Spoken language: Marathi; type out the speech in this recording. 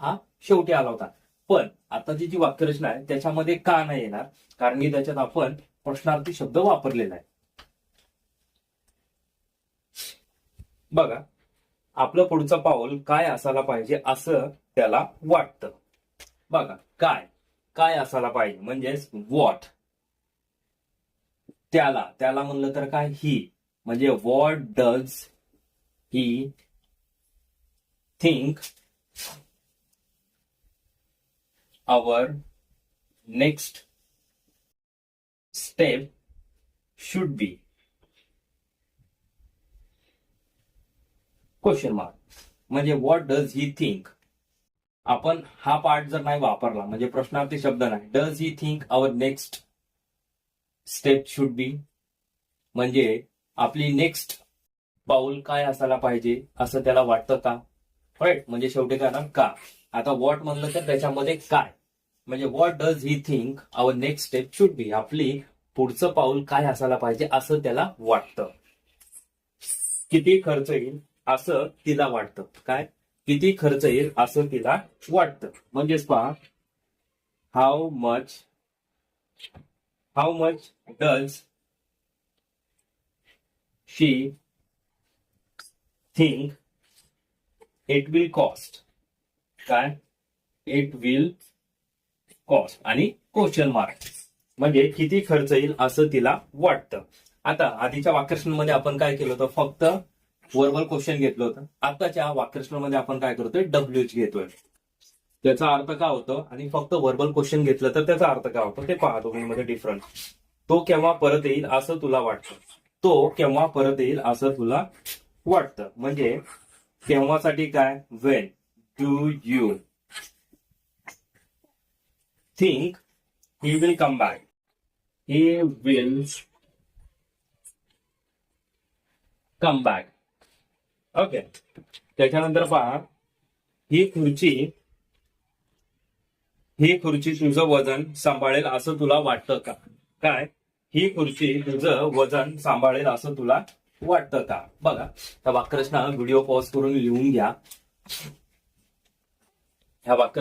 हा शेवटी आला होता. पण आताची जी वाक्यरचना आहे त्याच्यामध्ये का नाही येणार? कारण की त्याच्यात आपण प्रश्नार्थी शब्द वापरलेला आहे. बघा आपलं पुढचं पाऊल काय असायला पाहिजे असं त्याला वाटतं. बघा काय? काय असायला पाहिजे? म्हणजेच वॉट त्याला त्याला म्हणलं तर काय? ही म्हणजे what does he think our next step should be question mark म्हणजे व्हॉट डज ही थिंक आपण हा पार्ट जर नाही वापरला म्हणजे प्रश्नार्थी शब्द नाही. Does he think our next step should be म्हणजे आपली नेक्स्ट पाऊल काय असायला पाहिजे असं त्याला वाटतं का? राईट म्हणजे शेवटी काय का? आता व्हॉट म्हणलं तर त्याच्यामध्ये काय? म्हणजे what does he think our next step should be आपली पुढचं पाऊल काय असायला पाहिजे असं त्याला वाटतं. किती खर्च येईल असं तिला वाटतं. काय? किती खर्च येईल असं तिला वाटतं. म्हणजेच पहा how much how much does she think it will cost काय? इट विल कॉस्ट आणि क्वेश्चन मार्क म्हणजे किती खर्च येईल असं तिला वाटतं. आता आधीच्या वाक्यरचनेमध्ये आपण काय केलं होतं? फक्त वर्बल क्वेश्चन घेतलं होतं. आताच्या वाक्यरचनेमध्ये आपण काय करतोय? डब्ल्यूच घेतोय. त्याचा अर्थ काय होतो? आणि फक्त वर्बल क्वेश्चन घेतलं तर त्याचा अर्थ काय होतो? ते पहा दोघांमध्ये डिफरन्स तो केव्हा परत येईल असं तुला वाटतं. तो केव्हा परत येईल असं तुला वाटतं. म्हणजे केव्हासाठी काय? When do you think he will come back. He will come back. Okay त्याच्यानंतर पहा ही खुर्ची ही खुर्ची तुझं वजन सांभाळेल असं तुला वाटतं का? काय? ही खुर्ची तुझं वजन सांभाळेल असं तुला वाटतं का? बघा. त्या वाक्यरचना व्हिडिओ पॉज करून लिहून घ्या. How about